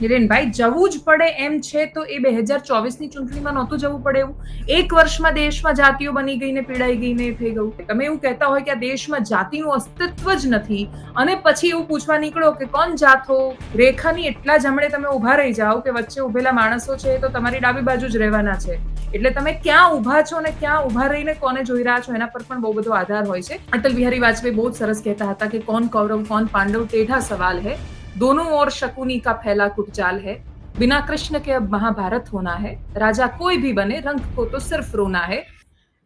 હિરેનભાઈ જવું જ પડે એમ છે તો એ બે હજાર ચોવીસની ચૂંટણીમાં નહોતું જવું પડે એવું. એક વર્ષમાં દેશમાં જાતિઓ બની ગઈને, પીડાઈ ગઈને થઈ ગયું. તમે એવું કહેતા હોય કે આ દેશમાં જાતિનું અસ્તિત્વ જ નથી. અને પછી એવું પૂછવા નીકળો કે કોણ જાતો? રેખાની એટલા જમણે તમે ઊભા રહી જાઓ કે વચ્ચે ઉભેલા માણસો છે તો તમારી ડાબી બાજુ જ રહેવાના છે. એટલે તમે ક્યાં ઊભા છો અને ક્યાં ઊભા રહીને કોને જોઈ રહ્યા છો એના પર પણ બહુ બધો આધાર હોય છે. અટલ બિહારી વાજપેયી બહુ સરસ કહેતા હતા કે કોણ કૌરવ, કોણ પાંડવ ટેઢા સવાલ હે. दोनों ओर शकुनी का फैला कुटचाल है बिना कृष्ण के अब महाभारत होना है राजा कोई भी बने रंग को तो सिर्फ रोना है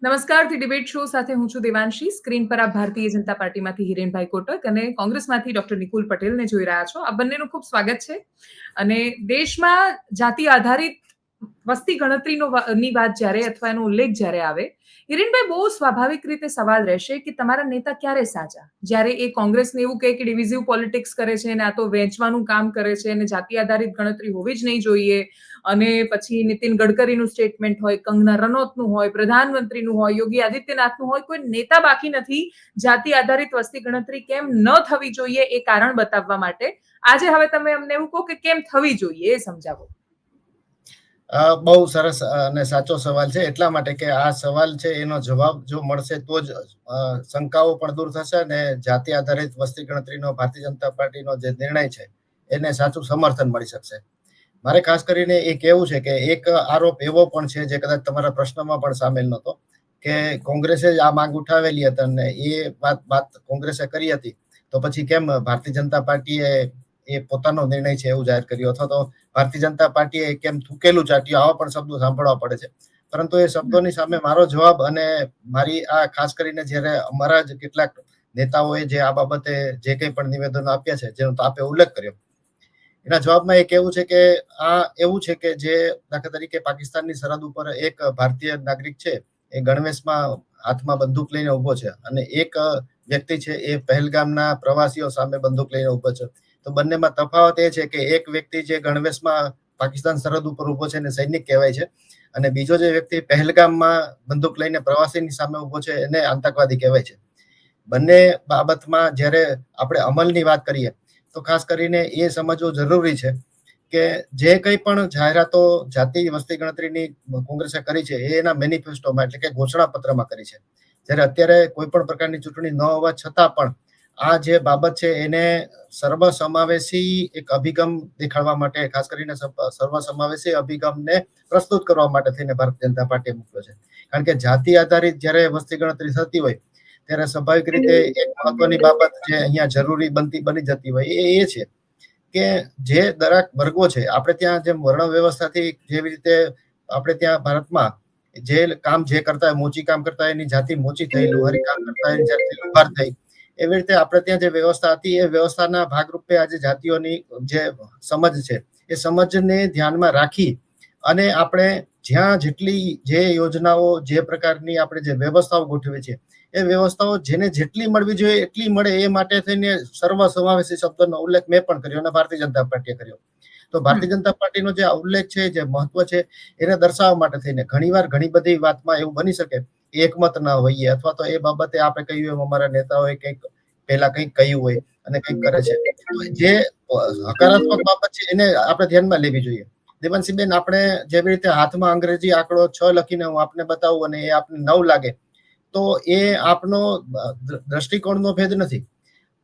નમસ્કારથી ડિબેટ શો સાથે હું છું દેવાંશી સ્ક્રીન પર આપ ભારતીય જનતા પાર્ટીમાંથી હિરેનભાઈ કોટક અને કોંગ્રેસમાંથી ડોક્ટર નિકુલ પટેલને જોઈ રહ્યા છો આ બંનેનું ખૂબ સ્વાગત છે અને દેશમાં જાતિ આધારિત વસ્તી ગણતરીનો ની વાત જ્યારે અથવા એનો ઉલ્લેખ જ્યારે આવે હિરેનભાઈ બહુ સ્વાભાવિક રીતે સવાલ રહેશે કે તમારા નેતા ક્યારે સાચા જ્યારે એ કોંગ્રેસને એવું કહે કે ડિવિઝિવ પોલિટિક્સ કરે છે અને આ તો વેચવાનું કામ કરે છે અને જાતિ આધારિત ગણતરી હોવી જ નહીં જોઈએ અને પછી નીતિન ગડકરીનું સ્ટેટમેન્ટ હોય, કંગના રનૌતનું હોય, પ્રધાનમંત્રીનું હોય, યોગી આદિત્યનાથનું હોય, કોઈ નેતા બાકી નથી, જાતિ આધારિત વસ્તી ગણતરી કેમ ન થવી જોઈએ એ કારણ બતાવવા માટે. આજે હવે તમે અમને એવું કહો કે કેમ થવી જોઈએ એ સમજાવો. બહુ સરસ અને સાચો સવાલ છે. એટલા માટે કે આ સવાલ છે એનો જવાબ જો મળશે તો જ શંકાઓ પણ દૂર થશે અને જાતિ આધારિત વસ્તી ગણતરીનો ભારતીય જનતા પાર્ટીનો જે નિર્ણય છે એને સાચું સમર્થન મળી શકશે. મારે ખાસ કરીને એ કહેવું છે કે એક આરોપ એવો પણ છે જે કદાચ તમારા પ્રશ્નમાં પણ સામેલ નહોતો કે કોંગ્રેસે જ આ માંગ ઉઠાવેલી હતી અને એ વાત વાત કોંગ્રેસે કરી હતી. તો પછી કેમ ભારતીય જનતા પાર્ટીએ એ પોતાનો નિર્ણય છે એવું જાહેર કર્યું. અથવા તો ભારતીય જનતા પાર્ટીએ કેમ થૂકેલું ચાટ્યું આવા પણ શબ્દો સાંભળવા પડે છે. પરંતુ એ શબ્દોની સામે મારો જવાબ અને મારી આ ખાસ કરીને જ્યારે અમારા જ કેટલાક નેતાઓએ જે આ બાબતે જે કંઈ પણ નિવેદનો આપ્યા છે, જેનો આપે ઉલ્લેખ કર્યો. એના જવાબમાં એ કહેવું છે કે આ એવું છે કે જે દાખલા તરીકે પાકિસ્તાનની સરહદ ઉપર એક ભારતીય નાગરિક છે, એ ગણવેશમાં હાથમાં બંદૂક લઈને ઊભો છે અને એક વ્યક્તિ છે, એ પહેલગામના પ્રવાસીઓ સામે બંદૂક લઈને ઊભો છે. તો બંનેમાં તફાવત એ છે કે એક વ્યક્તિ જે ગણવેશમાં પાકિસ્તાન સરહદ ઉપર ઊભો છે એને સૈનિક કહેવાય છે અને બીજો જે વ્યક્તિ પહેલગામમાં બંદૂક લઈને પ્રવાસીની સામે ઊભો છે એને આતંકવાદી કહેવાય છે. બંને બાબતમાં જ્યારે આપણે અમલની વાત કરીએ તો ખાસ કરીને એ સમજવું જરૂરી છે કે જે કંઈ પણ જાહેરાતો જાતિ વસ્તી ગણતરીની કોંગ્રેસે કરી છે એ એના મેનિફેસ્ટોમાં એટલે કે ઘોષણા પત્રમાં કરી છે. જ્યારે અત્યારે કોઈ પણ પ્રકારની ચૂંટણી ન હોવા છતાં પણ આ જે બાબત છે એને સર્વસમાવેશી એક અભિગમ દેખાડવા માટે, ખાસ કરીને સર્વસમાવેશી અભિગમને પ્રસ્તુત કરવા માટે થઈને ભારતીય જનતા પાર્ટીએ મૂક્યો છે. કારણ કે જાતિ આધારિત જ્યારે વસ્તી ગણતરી થતી હોય, ત્યારે સ્વાભાવિક રીતે એક મહત્વની બાબત જે અહીંયા જરૂરી બનતી, બની જતી હોય એ એ છે કે જે દરેક વર્ગો છે, આપણે ત્યાં જેમ વર્ણ વ્યવસ્થાથી જેવી રીતે આપણે ત્યાં ભારતમાં જે કામ જે કરતા હોય, મોચી કામ કરતા એની જાતિ મોચી થયેલું, હરિકામ કરતા એની જાતિ લુહાર થઈ એવી રીતે આપણે ત્યાં જે વ્યવસ્થા હતી એ વ્યવસ્થાના ભાગરૂપે આજે જાતિઓની જે સમજ છે એ સમજને ધ્યાનમાં રાખી અને આપણે જ્યાં જેટલી જે યોજનાઓ જે પ્રકારની આપણે જે વ્યવસ્થાઓ ગોઠવી છે એ વ્યવસ્થાઓ જેને જેટલી મળવી જોઈએ એટલી મળે એ માટે થઈને સર્વ સમાવેશી શબ્દનો ઉલ્લેખ મેં પણ કર્યો અને ભારતીય જનતા પાર્ટીએ કર્યો. તો ભારતીય જનતા પાર્ટીનો જે ઉલ્લેખ છે જે મહત્વ છે એને દર્શાવવા માટે થઈને ઘણીવાર ઘણી બધી વાતમાં એવું બની શકે એકમત ના હોઈએ અથવા તો એ બાબતે આપણે કહ્યું એમ અમારા નેતાઓએ કંઈક પહેલા કંઈક કહ્યું હોય અને કંઈક કરે છે. જે હકારાત્મક બાબત છે એને આપણે ધ્યાનમાં લેવી જોઈએ. દેવાંશીબેન આપણે જેવી રીતે હાથમાં અંગ્રેજી આંકડો છ લખીને હું આપને બતાવું અને એ આપને નવ લાગે તો એ આપનો દ્રષ્ટિકોણનો ભેદ નથી.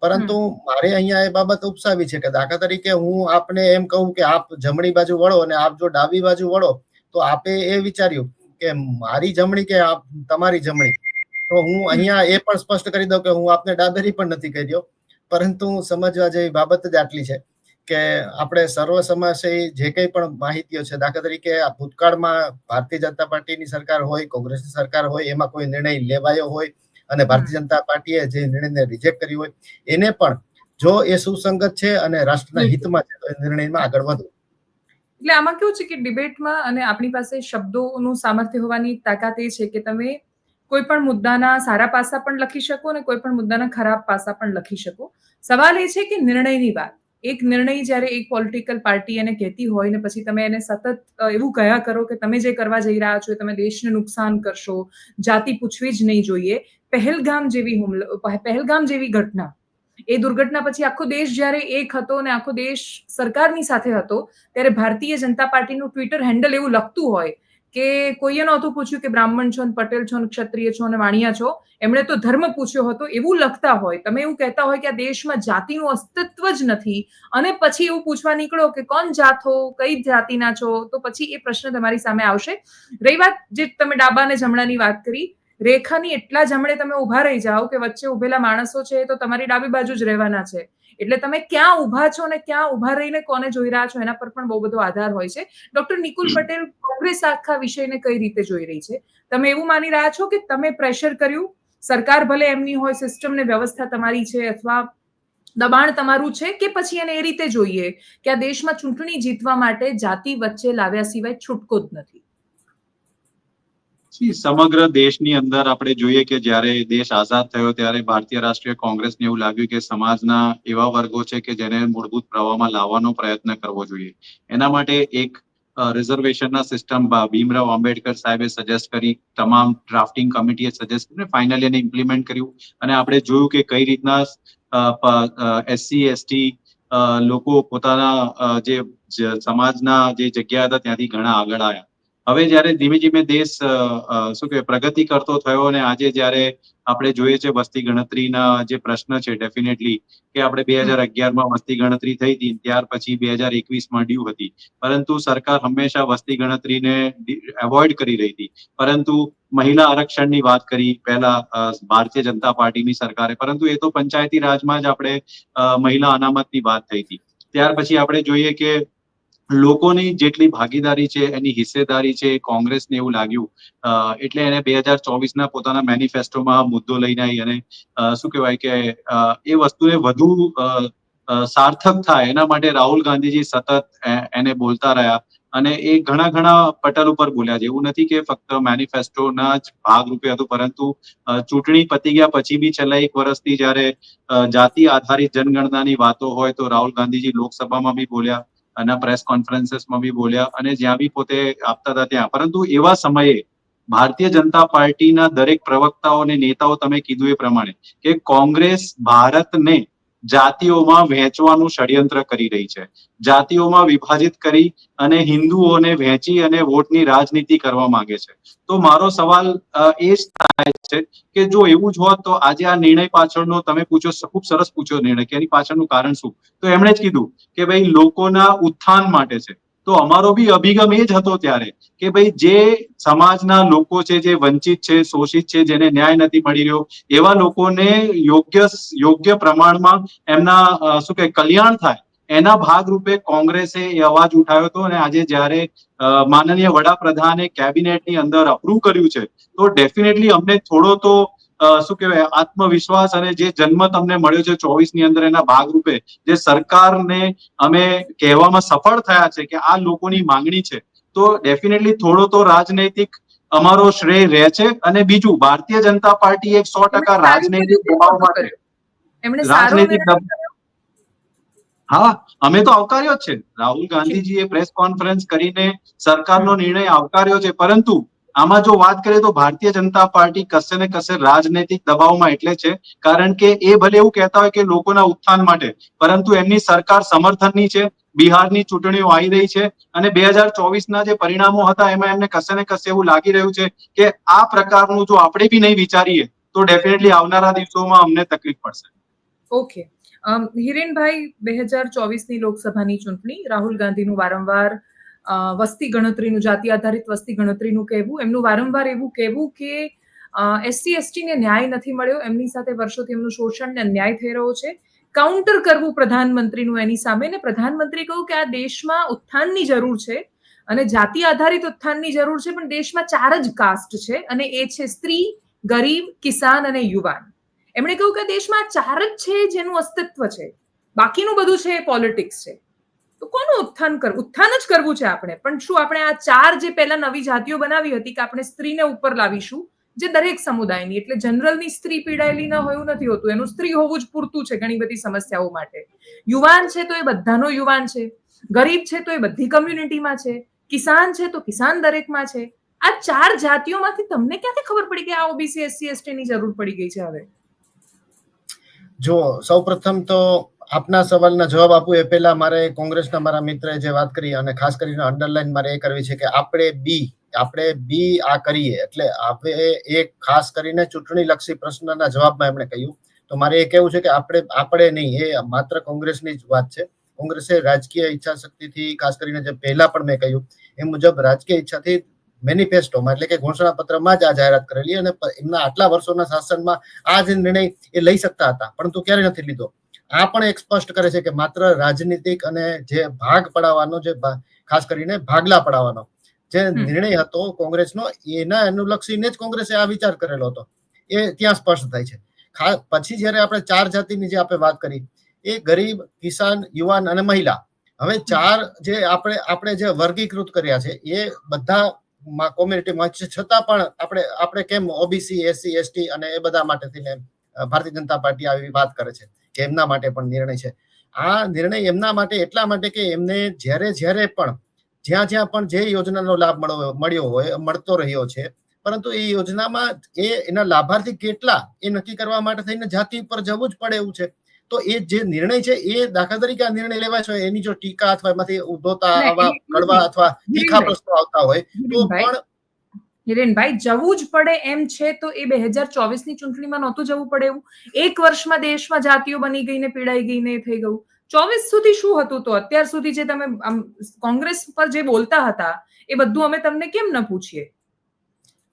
પરંતુ મારે અહીંયા એ બાબત ઉપસાવી છે કે દાખલા તરીકે હું આપને એમ કહું કે આપ જમણી બાજુ વળો અને આપ જો ડાબી બાજુ વળો તો આપે એ વિચાર્યું કે મારી જમણી કે આપ તમારી જમણી? તો હું અહીંયા એ પણ સ્પષ્ટ કરી દઉં કે હું આપને ડાબેરી પણ નથી કહી રહ્યો પરંતુ સમજવા જેવી બાબત જ આટલી છે કે આપણે સર્વ સમાજથી જે કંઈ પણ માહિતીઓ છે દાખલા તરીકે આ ભૂતકાળમાં ભારતીય જનતા પાર્ટીની સરકાર હોય કોંગ્રેસની સરકાર હોય એમાં કોઈ નિર્ણય લેવાયો હોય અને ભારતીય જનતા પાર્ટીએ જે નિર્ણયને રિજેક્ટ કર્યું હોય એને પણ જો એ સુસંગત છે અને રાષ્ટ્રના હિતમાં છે તો એ નિર્ણયમાં આગળ વધો. એટલે આમાં કેવું છે કે ડિબેટમાં અને આપણી પાસે શબ્દોનું સામર્થ્ય હોવાની તાકાત એ છે કે તમે કોઈ પણ મુદ્દાના સારા પાસા પણ લખી શકો અને કોઈ પણ મુદ્દાના ખરાબ પાસા પણ લખી શકો. સવાલ એ છે કે નિર્ણયની વાત. એક નિર્ણય જ્યારે એક પોલિટિકલ પાર્ટી એને કહેતી હોય ને પછી તમે એને સતત એવું કહ્યા કરો કે તમે જે કરવા જઈ રહ્યા છો એ તમે દેશને નુકસાન કરશો, જાતિ પૂછવી જ નહીં જોઈએ. પહેલગામ જેવી હુમલો, પહેલગામ જેવી ઘટના. એ દુર્ઘટના પછી આખો દેશ જ્યારે એક હતો અને આખો દેશ સરકારની સાથે હતો, ત્યારે ભારતીય જનતા પાર્ટીનું ટ્વિટર હેન્ડલ એવું લખતું હોય કે કોઈએ નહોતું પૂછ્યું કે બ્રાહ્મણ છો ને પટેલ છો ને ક્ષત્રિય છો ને વાણિયા છો, એમણે તો ધર્મ પૂછ્યો હતો એવું લખતા હોય. તમે એવું કહેતા હોય કે આ દેશમાં જાતિનું અસ્તિત્વ જ નથી અને પછી એવું પૂછવા નીકળો કે કોણ જાત હો, કઈ જાતિના છો, તો પછી એ પ્રશ્ન તમારી સામે આવશે. રહી વાત, જે તમે ડાબા અને જમણાની વાત કરી રેખાની એટલા જમણે તમે ઊભા રહી જાઓ કે વચ્ચે ઉભેલા માણસો છે તો તમારી ડાબી બાજુ જ રહેવાના છે. એટલે તમે ક્યાં ઊભા છો ને ક્યાં ઊભા રહીને કોને જોઈ રહ્યા છો એના પર પણ બહુ બધો આધાર હોય છે. ડોક્ટર નિકુલ પટેલ કોંગ્રેસ આખા વિષયને કઈ રીતે જોઈ રહી છે? તમે એવું માની રહ્યા છો કે તમે પ્રેશર કર્યું? સરકાર ભલે એમની હોય સિસ્ટમ ને વ્યવસ્થા તમારી છે અથવા દબાણ તમારું છે કે પછી એને એ રીતે જોઈએ કે આ દેશમાં ચૂંટણી જીતવા માટે જાતિ વચ્ચે લાવ્યા સિવાય છૂટકો જ નથી? સમગ્ર દેશની અંદર આપણે જોઈએ કે જ્યારે દેશ આઝાદ થયો ત્યારે ભારતીય રાષ્ટ્રીય કોંગ્રેસને એવું લાગ્યું કે સમાજના એવા વર્ગો છે કે જેને મૂળભૂત પ્રવાહમાં લાવવાનો પ્રયત્ન કરવો જોઈએ. એના માટે એક રિઝર્વેશનના સિસ્ટમ ભીમરાવ આંબેડકર સાહેબે સજેસ્ટ કરી, તમામ ડ્રાફ્ટિંગ કમિટીએ સજેસ્ટ કરીને ફાઇનલી એને ઇમ્પ્લિમેન્ટ કર્યું. અને આપણે જોયું કે કઈ રીતના એસસી એસટી લોકો પોતાના જે સમાજના જે જગ્યા હતા ત્યાંથી ઘણા આગળ આવ્યા. હવે જયારે ધીમે ધીમે દેશ શું કે પ્રગતિ કરતો થયો અને આજે જયારે આપણે જોઈએ છે વસ્તી ગણતરીના જે પ્રશ્ન છે ડેફિનેટલી કે આપણે બે હજાર અગિયારમાં વસ્તી ગણતરી થઈ હતી, ત્યાર પછી બે હજાર એકવીસમાં ડ્યુ હતી. પરંતુ સરકાર હંમેશા વસ્તી ગણતરીને એવોઇડ કરી રહી હતી. પરંતુ મહિલા આરક્ષણની વાત કરી, પહેલા ભારતીય જનતા પાર્ટીની સરકારે. પરંતુ એ તો પંચાયતી રાજમાં જ આપણે મહિલા અનામતની વાત થઈ હતી. ત્યાર પછી આપણે જોઈએ કે લોકોની જેટલી ભાગીદારી છે, એની હિસ્સેદારી છે, કોંગ્રેસને એવું લાગ્યું એટલે એને બે હજાર ચોવીસના પોતાના મેનિફેસ્ટોમાં મુદ્દો લઈને આવી અને શું કહેવાય કે એ વસ્તુને વધુ સાર્થક થાય. એના માટે રાહુલ ગાંધીજી સતત એને બોલતા રહ્યા અને એ ઘણા ઘણા પટલ ઉપર બોલ્યા છે. એવું નથી કે ફક્ત મેનિફેસ્ટોના જ ભાગરૂપે હતું, પરંતુ ચૂંટણી પતી ગયા પછી બી છેલ્લા એક વર્ષથી જયારે જાતિ આધારિત જનગણનાની વાતો હોય તો રાહુલ ગાંધીજી લોકસભામાં બી બોલ્યા. અને પ્રેસ કોન્ફરન્સીસમાં બી બોલ્યા અને જ્યાં બી પોતે આપતા હતા ત્યાં. પરંતુ એવા સમયે ભારતીય જનતા પાર્ટીના દરેક પ્રવક્તાઓ અને નેતાઓ તમે કીધું એ પ્રમાણે કે કોંગ્રેસ ભારતને જાતિઓમાં વહેંચવાનું ષડયંત્ર કરી રહી છે. જાતિઓમાં વિભાજિત કરી અને હિન્દુઓને વહેંચી અને વોટની રાજનીતિ કરવા માંગે છે. તો મારો સવાલ એ જ થાય છે કે જો એવું જ હોત તો આજે આ નિર્ણય પાછળનો તમે પૂછો ખૂબ સરસ પૂછ્યો નિર્ણય કે એની પાછળનું કારણ શું? તો એમણે જ કીધું કે ભાઈ લોકોના ઉત્થાન માટે છે. તો અમારો બી અભિગમ એ જ હતો ત્યારે કે ભાઈ જે સમાજના લોકો છે, જે વંચિત છે, શોષિત છે, જેને ન્યાય નથી મળી રહ્યો, એવા લોકોને યોગ્ય યોગ્ય પ્રમાણમાં એમના શું કે કલ્યાણ થાય, એના ભાગરૂપે કોંગ્રેસે એ અવાજ ઉઠાવ્યો હતો અને આજે જ્યારે માનનીય વડાપ્રધાને કેબિનેટની અંદર અપ્રૂવ કર્યું છે, તો ડેફિનેટલી અમને થોડો તો શું કહેવાય આત્મવિશ્વાસ અને જે જન્મ તમને મળ્યો છે ચોવીસની અંદર એના ભાગરૂપે જે સરકારને અમે કહેવામાં સફળ થયા છે કે આ લોકોની માંગણી છે તો ડેફિનેટલી થોડો તો રાજનૈતિક અમારો શ્રેય રહે છે અને બીજું ભારતીય જનતા પાર્ટી એક સો ટકા રાજનૈતિક દબાવ માટે રાજનૈતિક હા અમે તો આવકાર્યો જ છે. રાહુલ ગાંધીજીએ પ્રેસ કોન્ફરન્સ કરીને સરકારનો નિર્ણય આવકાર્યો છે પરંતુ આમાં જો વાત કરીએ તો ભારતીય જનતા પાર્ટી કશે ને કશે રાજનૈતિક દબાવમાં એટલે છે, કારણ કે એ ભલે એવું કહેતા હોય કે લોકોના ઉત્થાન માટે, પરંતુ એમની સરકાર સમર્થનની છે, બિહારની ચૂંટણીઓ આવી રહી છે અને બે હજાર ચોવીસના જે પરિણામો હતા એમાં એમને કશે ને કશે એવું લાગી રહ્યું છે કે આ પ્રકારનું જો આપણે બી નહીં વિચારીએ, તો ડેફિનેટલી આવનારા દિવસોમાં અમને તકલીફ પડશે. ઓકે. હિરેનભાઈ, બે હજાર ચોવીસની લોકસભાની ચૂંટણી, રાહુલ ગાંધીનું વારંવાર વસ્તી ગણતરીનું, જાતિ આધારિત વસ્તી ગણતરીનું કહેવું, એમનું વારંવાર એવું કહેવું કે એસસી એસટીને ન્યાય નથી મળ્યો. એમની સાથે વર્ષોથી એમનું શોષણ ને અન્યાય થઈ રહ્યો છે. કાઉન્ટર કરવું પ્રધાનમંત્રીનું એની સામે ને પ્રધાનમંત્રી કહ્યું કે આ દેશમાં ઉત્થાનની જરૂર છે અને જાતિ આધારિત ઉત્થાનની જરૂર છે, પણ દેશમાં ચાર જ કાસ્ટ છે અને એ છે સ્ત્રી, ગરીબ, કિસાન અને યુવાન. એમણે કહ્યું કે દેશમાં ચાર જ છે જેનું અસ્તિત્વ છે. બાકીનું બધું છે પોલિટિક્સ છે. તો કોનું ઉત્થાન કરવું ઉત્થાન જ કરવું છે આપણે. પણ શું આપણે આ ચાર જે પહેલા નવી જાતિઓ બનાવી હતી કે આપણે સ્ત્રીને ઉપર લાવીશું, જે દરેક સમુદાયની, એટલે જનરલની સ્ત્રી પીડાયેલી ન હોયું નથી હોતું, એનું સ્ત્રી હોવું જ પૂરતું છે ઘણી બધી સમસ્યાઓ માટે. યુવાન છે તો એ બધાનો યુવાન છે, ગરીબ છે તો એ બધી કમ્યુનિટીમાં છે, કિસાન છે તો કિસાન દરેકમાં છે. આ ચાર જાતિઓમાંથી તમને ક્યાંથી ખબર પડી કે આ ઓબીસી એસસી એસટી ની જરૂર પડી ગઈ છે હવે? જો, સૌપ્રથમ તો આપના સવાલના જવાબ આપું એ પહેલા મારે કોંગ્રેસના મારા મિત્રએ જે વાત કરી અને ખાસ કરીને અંડરલાઈન મારે એ કરવી છે કે આપણે બી આપણે બી આ કરીએ એટલે આપણે એ ખાસ કરીને ચૂંટણી લક્ષી પ્રશ્નના જવાબમાં એમણે કહ્યું. તો મારે એ કહેવું છે કે આપણે આપણે નહીં, એ માત્ર કોંગ્રેસની જ વાત છે. કોંગ્રેસે રાજકીય ઈચ્છા શક્તિથી ખાસ કરીને જે પહેલા પણ મેં કહ્યું, એ મુજબ રાજકીય ઈચ્છાથી મેનિફેસ્ટોમાં એટલે કે ઘોષણા પત્રમાં જ આ જાહેરાત કરેલી અને એમના આટલા વર્ષોના શાસનમાં આ જે નિર્ણય એ લઈ શકતા હતા. પરંતુ ક્યારે નથી લીધો? આ પણ એક સ્પષ્ટ કરે છે કે માત્ર રાજનીતિક અને જે ભાગ પડાવવાનો જે ખાસ કરીને ભાગલા પડાવવાનો જે નિર્ણય હતો કોંગ્રેસનો એના અનુલક્ષીને જ કોંગ્રેસે આ વિચાર કરેલો હતો. એ ત્યાં સ્પષ્ટ થાય છે. પછી જ્યારે આપણે ચાર જાતિની જે આપણે વાત કરી એ ગરીબ કિસાન યુવાન અને મહિલા હવે ચાર જે આપણે આપણે જે વર્ગીકૃત કર્યા છે એ બધા કોમ્યુનિટીમાં છે છતાં પણ આપણે આપણે કેમ ઓબીસી એસસી એસટી અને એ બધા માટે થઈને ભારતીય જનતા પાર્ટી આવી વાત કરે છે. કે એમના માટે પણ નિર્ણય છે. આ નિર્ણય એમના માટે એટલા માટે કે એમને જ્યારે જ્યારે પણ જ્યાં જ્યાં પણ જે યોજનાનો લાભ મળ્યો મળ્યો હોય મળતો રહ્યો છે પરંતુ એ યોજનામાં એ એના લાભાર્થી કેટલા એ નક્કી કરવા માટે થઈને જાતિ ઉપર જવું જ પડે એવું છે. તો એ જે નિર્ણય છે એ દાખલા તરીકે આ નિર્ણય લેવાય છે એની જો ટીકા અથવા એમાંથી ઉદ્ભવતા આવા કડવા અથવા તીખા પ્રશ્નો આવતા હોય તો પણ હિરેનભાઈ જવું જ પડે એમ છે તો એ બે હજાર ચોવીસની ચૂંટણીમાં નહોતું જવું પડે એવું. એક વર્ષમાં દેશમાં જાતિઓ બની ગઈને, પીડાઈ ગઈને ને થઈ ગયું. ચોવીસ સુધી શું હતું તો? અત્યાર સુધી જે તમે કોંગ્રેસ પર જે બોલતા હતા, એ બધું અમે તમને કેમ ન પૂછીએ?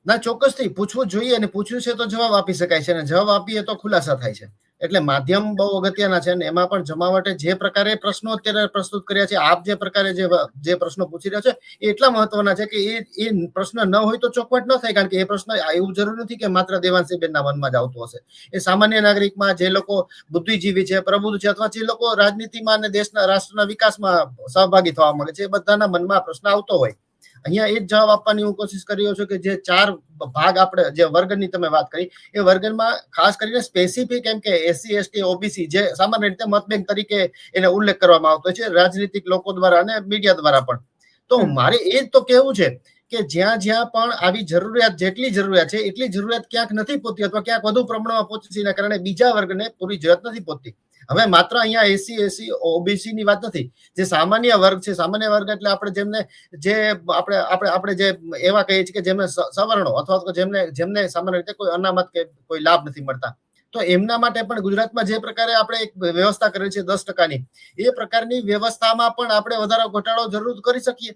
ના, ચોક્કસથી. પૂછવું જોઈએ અને પૂછ્યું છે તો જવાબ આપી શકાય છે અને જવાબ આપીએ તો ખુલાસા થાય છે. એટલે માધ્યમ બહુ અગત્યના છે અને એમાં પણ જમાવટે જે પ્રકારે પ્રશ્નો અત્યારે પ્રસ્તુત કર્યા છે, આપ જે પ્રકારે જે જે પ્રશ્નો પૂછી રહ્યા છે એટલા મહત્વના છે કે એ એ પ્રશ્ન ન હોય તો ચોકવટ ન થાય, કારણ કે એ પ્રશ્ન એવું જરૂર નથી કે માત્ર દેવાંશીબેનના મનમાં જ આવતો હશે. એ સામાન્ય નાગરિકમાં જે લોકો બુદ્ધિજીવી છે, પ્રબુદ્ધ છે અથવા જે લોકો રાજનીતિમાં અને દેશના, રાષ્ટ્રના વિકાસમાં સહભાગી થવા માંગે છે, એ બધાના મનમાં પ્રશ્ન આવતો હોય. અહીંયા એ જ જવાબ આપવાની હું કોશિશ કરી રહ્યો છું કે જે ચાર ભાગ આપણે જે વર્ગની તમે વાત કરી એ વર્ગમાં ખાસ કરીને સ્પેસિફિક એમ કે એસસી એસટી ઓબીસી જે સામાન્ય રીતે મતબેંક તરીકે એને ઉલ્લેખ કરવામાં આવતો હોય છે રાજનીતિક લોકો દ્વારા અને મીડિયા દ્વારા પણ. તો મારે એ જ તો કહેવું છે કે જ્યાં જ્યાં પણ આવી જરૂરિયાત જેટલી જરૂરિયાત છે એટલી જરૂરિયાત ક્યાંક નથી પહોંચતી અથવા ક્યાંક વધુ પ્રમાણમાં પહોંચતી એના કારણે બીજા વર્ગને પૂરી જરૂરિયાત નથી પહોંચતી હવે માત્ર અહીંયા એસી એસી ઓબીસી ની વાત નથી. જે સામાન્ય વર્ગ છે સામાન્ય વર્ગ એટલે આપણે જેમને જે આપણે આપણે આપણે જે એવા કહીએ છીએ કે જેમને સવર્ણો અથવા તો જેમને જેમને સામાન્ય રીતે કોઈ અનામત કે કોઈ લાભ નથી મળતા. તો એમના માટે પણ ગુજરાતમાં જે પ્રકારે આપણે એક વ્યવસ્થા કરેલી છે દસ ટકાની એ પ્રકારની વ્યવસ્થામાં પણ આપણે વધારો ઘટાડો જરૂર કરી શકીએ.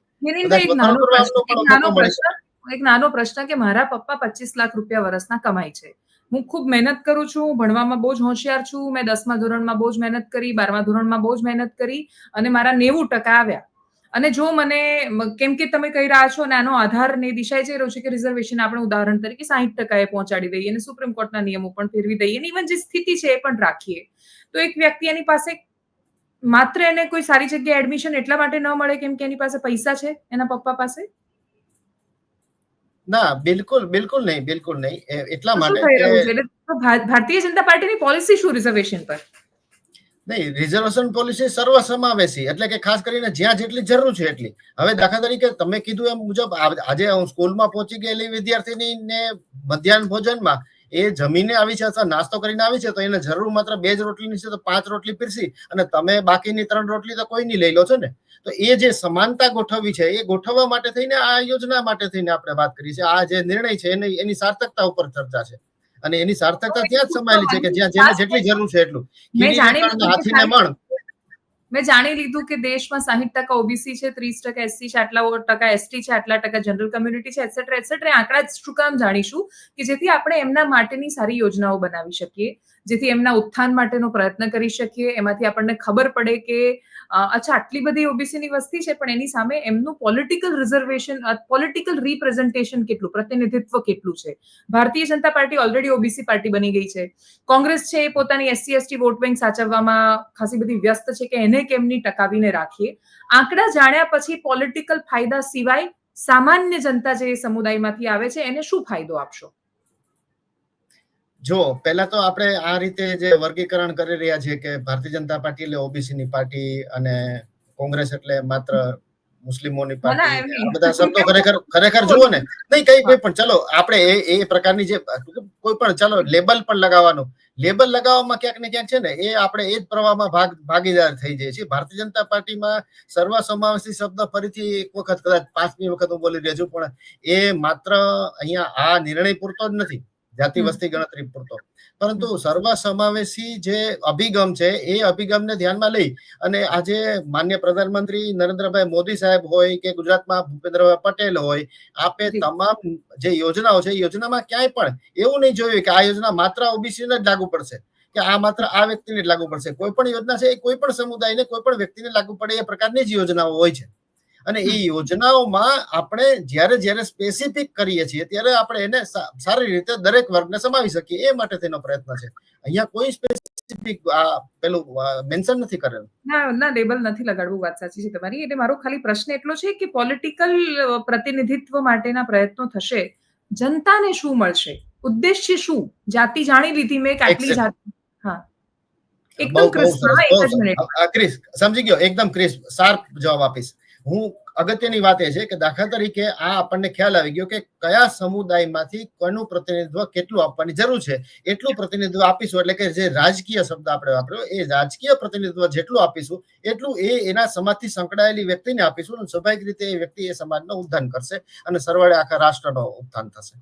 એક નાનો પ્રશ્ન કે મારા પપ્પા પચીસ લાખ રૂપિયા વર્ષના કમાય છે. હું ખૂબ મહેનત કરું છું ભણવામાં બહુ જ હોશિયાર છું, મેં દસમા ધોરણમાં બહુ જ મહેનત કરી, બારમા ધોરણમાં બહુ જ મહેનત કરી અને મારા નેવું ટકા આવ્યા. અને જો મને કેમ કે તમે કહી રહ્યા છો અને આનો આધાર ને દિશાએ જઈ રહ્યો છે કે રિઝર્વેશન આપણે ઉદાહરણ તરીકે સાહીઠ ટકાએ પહોંચાડી દઈએ અને સુપ્રીમ કોર્ટના નિયમો પણ ફેરવી દઈએ અને ઇવન જે સ્થિતિ છે એ પણ રાખીએ. તો એક વ્યક્તિ એની પાસે માત્ર એને કોઈ સારી જગ્યાએ એડમિશન એટલા માટે ન મળે કેમ કે એની પાસે પૈસા છે, એના પપ્પા પાસે? ના બિલકુલ બિલકુલ નહીં બિલકુલ નહીં. એટલા માટે ભારતીય જનતા પાર્ટીની પોલિસી શું રિઝર્વેશન પર? નહીં રિઝર્વેશન પોલિસી સર્વસમાવેશી એટલે કે ખાસ કરીને જ્યાં જેટલી જરૂર છે એટલી. હવે દાખલા તરીકે તમે કીધું એમ મુજબ આજે હું સ્કૂલમાં પહોંચી ગયેલી વિદ્યાર્થીની ને મધ્યાહન ભોજનમાં એ જમીને આવી છે અથવા નાસ્તો કરીને આવી છે તો એને જરૂર માત્ર બે જ રોટલીની છે તો પાંચ રોટલી પીરસી અને તમે બાકીની ત્રણ રોટલી તો કોઈની લઈ લો છો ને. તો એ જે સમાનતા ગોઠવવી છે એ ગોઠવવા માટે થઈને આ યોજના માટે થઈને આપણે વાત કરી છે. આ જે નિર્ણય છે એની એની સાર્થકતા ઉપર ચર્ચા છે. અને એની સાર્થકતા ત્યાં જ સમાયેલી છે કે જ્યાં જેને જેટલી જરૂર છે એટલું. હાથીને મણ. મેં જાણી લીધું કે દેશમાં સાહીઠ ટકા ઓબીસી છે, ત્રીસ ટકા એસસી છે, આટલા ટકા એસટી છે, આટલા ટકા જનરલ કમ્યુનિટી છે એટસેટ્રા એટસેટ્રા આંકડા શું કામ જાણીશું કે જેથી આપણે એમના માટેની સારી યોજનાઓ બનાવી શકીએ. જેથી એમના ઉત્થાન માટેનો પ્રયત્ન કરી શકીએ. એમાંથી આપણને ખબર પડે કે અચ્છા, આટલી બધી ઓબીસીની વસ્તી છે, પણ એની સામે એમનું પોલિટિકલ રિઝર્વેશન પોલિટિકલ રિપ્રેઝન્ટેશન કેટલું, પ્રતિનિધિત્વ કેટલું છે? Bharatiya Janata party already OBC party બની ગઈ છે. કોંગ્રેસ છે એ પોતાની એસસી, એસટી વોટ બેંક સાચવવામાં ખાસી બધી વ્યસ્ત છે કે એને કેમની ટકાવીને રાખીએ. આંકડા જાણ્યા પછી પોલિટિકલ ફાયદા સિવાય સામાન્ય જનતા જે સમુદાયમાંથી આવે છે, એને શું ફાયદો આપશો? જો પહેલા તો આપણે આ રીતે જે વર્ગીકરણ કરી રહ્યા છીએ કે ભારતીય જનતા પાર્ટી એટલે ઓબીસી ની પાર્ટી અને કોંગ્રેસ એટલે માત્ર મુસ્લિમોની પાર્ટી આ બધા શબ્દો ખરેખર ખરેખર જુઓ ને. નહીં કઈ કોઈ પણ ચલો આપણે એ એ પ્રકારની જે કોઈ પણ ચાલો લેબલ પણ લગાવવાનું. લેબલ લગાવવામાં ક્યાંક ને ક્યાંક છે ને એ આપણે એ જ પ્રવાહમાં ભાગ ભાગીદાર થઈ જઈએ છીએ. ભારતીય જનતા પાર્ટીમાં સર્વસમાવેશી શબ્દ ફરીથી એક વખત કદાચ પાંચમી વખત હું બોલી રહ્યો છું પણ એ માત્ર અહીંયા આ નિર્ણય પૂરતો જ નથી. જાતિ વસ્તી ગણતરી પૂરતો. પરંતુ સર્વ સમાવેશી જે અભિગમ છે એ અભિગમને ધ્યાનમાં લઈ અને આજે માન્ય પ્રધાનમંત્રી નરેન્દ્રભાઈ મોદી સાહેબ હોય કે ગુજરાતમાં ભૂપેન્દ્રભાઈ પટેલ હોય આપે તમામ જે યોજનાઓ છે એ યોજનામાં ક્યાંય પણ એવું નહીં જોયું કે આ યોજના માત્ર ઓબીસીને જ લાગુ પડશે કે આ માત્ર આ વ્યક્તિને જ લાગુ પડશે. કોઈ પણ યોજના છે એ કોઈ પણ સમુદાયને કોઈ પણ વ્યક્તિને લાગુ પડે એ પ્રકારની જ યોજનાઓ હોય છે. અને એ યોજનાઓમાં આપણે જ્યારે જ્યારે સ્પેસિફિક કરીએ છીએ ત્યારે આપણે એને સારી રીતે દરેક વર્ગને સમાવી શકીએ એ માટે તેનો પ્રયત્ન છે. અહીંયા કોઈ સ્પેસિફિક પેલું મેન્શન નથી કરેલું. ના ના લેબલ નથી લગાડવું વાત સાચી છે તમારી. એટલે મારો ખાલી પ્રશ્ન એટલો છે કે પોલિટિકલ પ્રતિનિધિત્વ માટેના પ્રયત્નો થશે જનતાને શું મળશે? ઉદ્દેશ્ય શું? જાતિ જાણી લીધી મેં આટલી જાતિ હા. એકદમ બહુ crisp. સરસ, હા, બહુ એક જ મિનિટ સરસ. આ ક્રિસ સમજી ગયો? એકદમ ક્રિસ્પ સાર્પ જવાબ આપીશ. હું અગત્યની વાત એ છે કે દાખલા તરીકે આ આપણને ખ્યાલ આવી ગયો કે કયા સમુદાયમાંથી કોનું પ્રતિનિધિત્વ કેટલું આપવાની જરૂર છે. એટલું પ્રતિનિધિત્વ આપીશું એટલે કે જે રાજકીય શબ્દ આપણે વાપર્યો, એ રાજકીય પ્રતિનિધિત્વ જેટલું આપીશું, એટલું એ એના સમાજથી સંકળાયેલી વ્યક્તિને આપીશું અને સ્વાભાવિક રીતે એ વ્યક્તિ એ સમાજનો ઉત્થાન કરશે અને સરવાળે આખા રાષ્ટ્રનો ઉત્થાન થશે.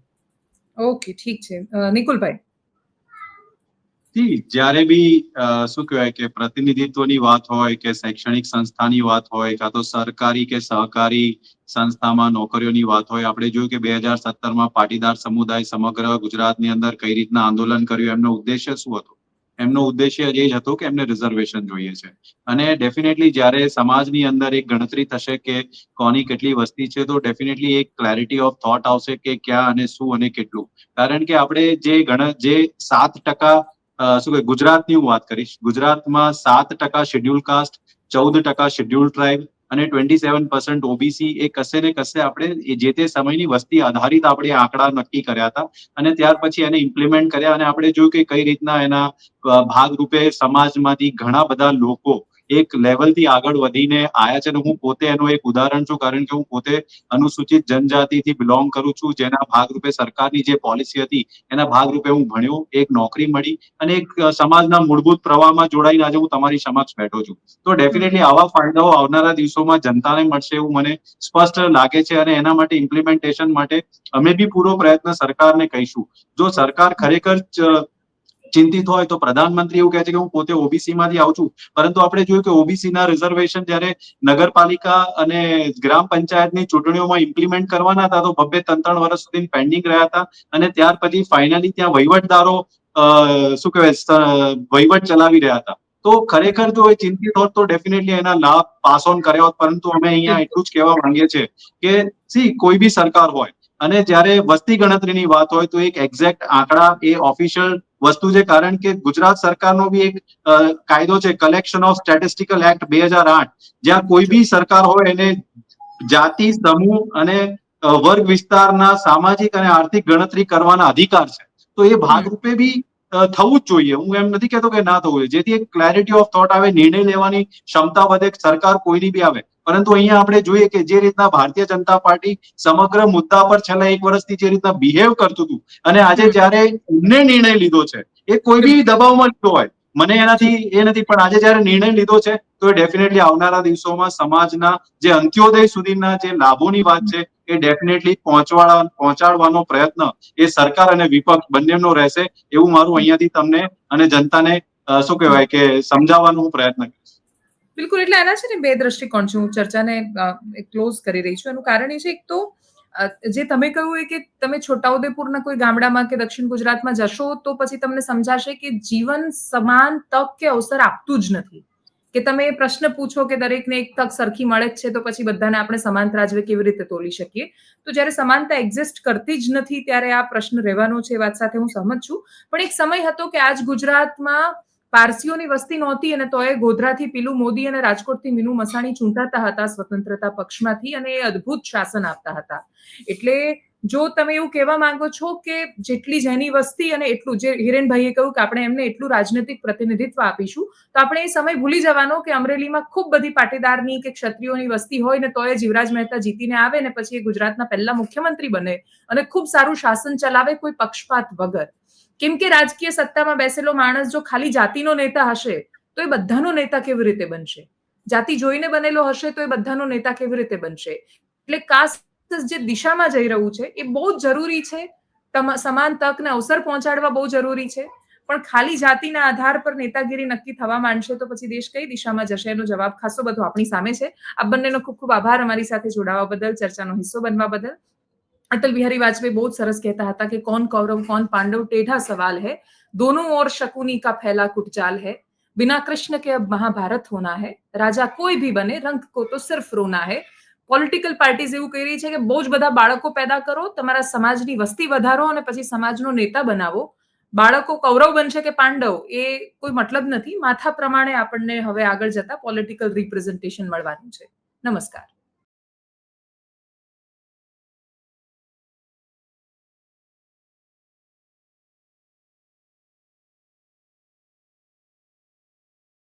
ઓકે, ઠીક છે. નિકુલભાઈ. જી જ્યારે બી શું કહેવાય કે પ્રતિનિધિત્વની વાત હોય કે શૈક્ષણિક સંસ્થાની વાત હોય કાં તો સરકારી કે સહકારી સંસ્થામાં નોકરીઓની વાત હોય, આપણે જોયું કે બે હજાર સત્તરમાં પાટીદાર સમુદાય સમગ્ર ગુજરાતની અંદર કઈ રીતના આંદોલન કર્યું, એમનો ઉદ્દેશ્ય શું હતો? એમનો ઉદ્દેશ્ય એ જ હતો કે એમને રિઝર્વેશન જોઈએ છે. અને ડેફિનેટલી જ્યારે સમાજની અંદર એક ગણતરી થશે કે કોની કેટલી વસ્તી છે, તો ડેફિનેટલી એક ક્લેરિટી ઓફ થોટ આવશે કે ક્યાં અને શું અને કેટલું. કારણ કે આપણે જે ગણ, જે સાત ટકા શું કહે, ગુજરાતની હું વાત કરીશ. ગુજરાતમાં સાત ટકા શેડ્યુલ કાસ્ટ ચૌદ ટકા શેડ્યુલ ટ્રાઇબ અને ટ્વેન્ટી સેવન પર્સન્ટ ઓબીસી એ કશે ને કશે આપણે જે તે સમયની વસ્તી આધારિત આપણે આંકડા નક્કી કર્યા હતા અને ત્યાર પછી એને ઇમ્પ્લિમેન્ટ કર્યા અને આપણે જોયું કે કઈ રીતના એના ભાગરૂપે સમાજમાંથી ઘણા બધા લોકો એક લેવલથી આગળ વધીને આયા છે અને હું પોતે એનું એક ઉદાહરણ છું, કારણ કે હું પોતે અનુસૂચિત જનજાતિથી બિલોંગ કરું છું, જેના ભાગરૂપે સરકારની જે પોલિસી હતી, એના ભાગરૂપે હું ભણ્યો, એક નોકરી મળી અને એક સમાજના મૂળભૂત પ્રવાહમાં જોડાઈને આજે હું તમારી સમક્ષ બેઠો છું. તો ડેફિનેટલી આવા ફાયદાઓ આવનારા દિવસોમાં જનતાને મળશે એવું મને સ્પષ્ટ લાગે છે અને એના માટે ઇમ્પ્લિમેન્ટેશન માટે અમે બી પૂરો પ્રયત્ન સરકારને કહીશું. જો સરકાર ખરેખર ચિંતિત હોય તો પ્રધાનમંત્રી એવું કહે છે કે હું પોતે ઓબીસી માંથી આવું છું. પરંતુ આપણે જોયું કે ઓબીસી ના રિઝર્વેશન જ્યારે નગરપાલિકા અને ગ્રામ પંચાયતની ચૂંટણીઓમાં ઇમ્પ્લિમેન્ટ કરવાના હતા તો બબ્બે ત્રણ ત્રણ વર્ષ સુધી પેન્ડિંગ રહ્યા હતા અને ત્યાર પછી ફાઇનલી ત્યાં વહીવટદારો શું કહેવાય વહીવટ ચલાવી રહ્યા હતા. તો ખરેખર જો એ ચિંતિત હોત તો ડેફિનેટલી એના લાભ પાસ ઓન કર્યા હોત. પરંતુ અમે અહીંયા એટલું જ કહેવા માંગીએ છીએ કે સી, કોઈ બી સરકાર હોય અને જ્યારે વસ્તી ગણતરીની વાત હોય તો એક એક્ઝેક્ટ આંકડા એ ઓફિશિયલ વસ્તુ છે, કારણ કે ગુજરાત સરકારનો બી એક કાયદો છે કલેક્શન ઓફ સ્ટેટિસ્ટિકલ એક્ટ બે હજાર આઠ. જ્યાં કોઈ બી સરકાર હોય એને જાતિ, સમૂહ અને વર્ગ વિસ્તારના સામાજિક અને આર્થિક ગણતરી કરવાના અધિકાર છે. તો એ ભાગરૂપે બી થવું જ જોઈએ. હું એમ નથી કહેતો કે ના થવું જોઈએ. જેથી એક ક્લેરિટી ઓફ થોટ આવે, નિર્ણય લેવાની ક્ષમતા વધે, સરકાર કોઈની બી આવે. પરંતુ અહીંયા આપણે જોઈએ કે જે રીતના ભારતીય જનતા પાર્ટી સમગ્ર મુદ્દા પર છેલ્લા એક વર્ષથી જે રીતના બિહેવ કરતું હતું અને આજે જ્યારે એમને નિર્ણય લીધો છે, એ કોઈ બી દબાવમાં લીધો હોય, મને એનાથી, એ નથી, પણ આજે જ્યારે નિર્ણય લીધો છે, તો એ ડેફિનેટલી આવનારા દિવસોમાં સમાજના જે અંત્યોદય સુધીના જે લાભોની વાત છે, એ ડેફિનેટલી પહોંચવાડા, પહોંચાડવાનો પ્રયત્ન એ સરકાર અને વિપક્ષ બંનેનો રહેશે એવું મારું અહીંયાથી તમને અને જનતાને શું કહેવાય કે સમજાવવાનો હું પ્રયત્ન કરીશ. બિલકુલ, એટલે આના છે ને બે દ્રષ્ટિકોણ છે. હું ચર્ચાને ક્લોઝ કરી રહી છું. એનું કારણ એ છે, એક તો જે તમે કહ્યું એ કે તમે છોટાઉદેપુરના કોઈ ગામડામાં કે દક્ષિણ ગુજરાતમાં જશો તો પછી તમને સમજાશે કે જીવન સમાન તક કે અવસર આપતું જ નથી. કે તમે પ્રશ્ન પૂછો કે દરેકને એક તક સરખી મળે જ છે, તો પછી બધાને આપણે સમાન રાજવે કેવી રીતે તોલી શકીએ? તો જ્યારે સમાનતા એક્ઝિસ્ટ કરતી જ નથી, ત્યારે આ પ્રશ્ન રહેવાનો છે વાત સાથે હું સહમત છું. પણ એક સમય હતો કે આજ ગુજરાતમાં પારસીઓની વસ્તી નહોતી અને તોય ગોધરાથી પીલું મોદી અને રાજકોટથી મીનુ મસાણી ચૂંટાતા હતા સ્વતંત્રતા પક્ષમાંથી અને એ અદ્ભુત શાસન આપતા હતા. એટલે જો તમે એવું કહેવા માંગો છો કે જેટલી જેની વસ્તી અને એટલું, જે હિરેનભાઈએ કહ્યું કે આપણે એમને એટલું રાજનૈતિક પ્રતિનિધિત્વ આપીશું, તો આપણે એ સમય ભૂલી જવાનો કે અમરેલીમાં ખૂબ બધી પાટીદારની કે ક્ષત્રિયોની વસ્તી હોય ને તોય જીવરાજ મહેતા જીતીને આવે ને પછી એ ગુજરાતના પહેલા મુખ્યમંત્રી બને અને ખૂબ સારું શાસન ચલાવે કોઈ પક્ષપાત વગર. કેમ કે રાજકીય સત્તામાં બેસેલો માણસ જો ખાલી જાતિનો નેતા હશે, તો એ બધાનો નેતા કેવી રીતે બનશે? જાતિ જોઈને બનેલો હશે, તો એ બધાનો નેતા કેવી રીતે બનશે? એટલે કાસ્ટ જે દિશામાં જઈ રહ્યું છે, એ બહુ જ જરૂરી છે. સમાન તક ને અવસર પહોંચાડવા બહુ જરૂરી છે. પણ ખાલી જાતિના આધાર પર નેતાગીરી નક્કી થવા માંડશે, તો પછી દેશ કઈ દિશામાં જશે? એનો જવાબ ખાસો બધો આપણી સામે છે. આપ બંનેનો ખૂબ ખૂબ આભાર અમારી સાથે જોડાવા બદલ, ચર્ચાનો હિસ્સો બનવા બદલ. अटल बिहारी वाजपेयी बहुत सरस कहता था कि कौन कौरव कौन पांडव टेढ़ा सवाल है दोनों ओर शकुनी का फैला कुटचाल है बिना कृष्ण के अब महाभारत होना है राजा કોઈ ભી બને રંગ કો તો સિર્ફ રોના है પોલિટિકલ પાર્ટીઝ એવું કહી રહી છે કે બહુ જ બધા બાળકો પેદા કરો તમારા સમાજની વસ્તી વધારો અને પછી સમાજનો નેતા બનાવો બાળકો કૌરવ બનશે કે પાંડવ એ કોઈ મતલબ નથી માથા પ્રમાણે આપણને હવે આગળ જતા પોલિટિકલ રિપ્રેઝન્ટેશન મળવાનું છે નમસ્કાર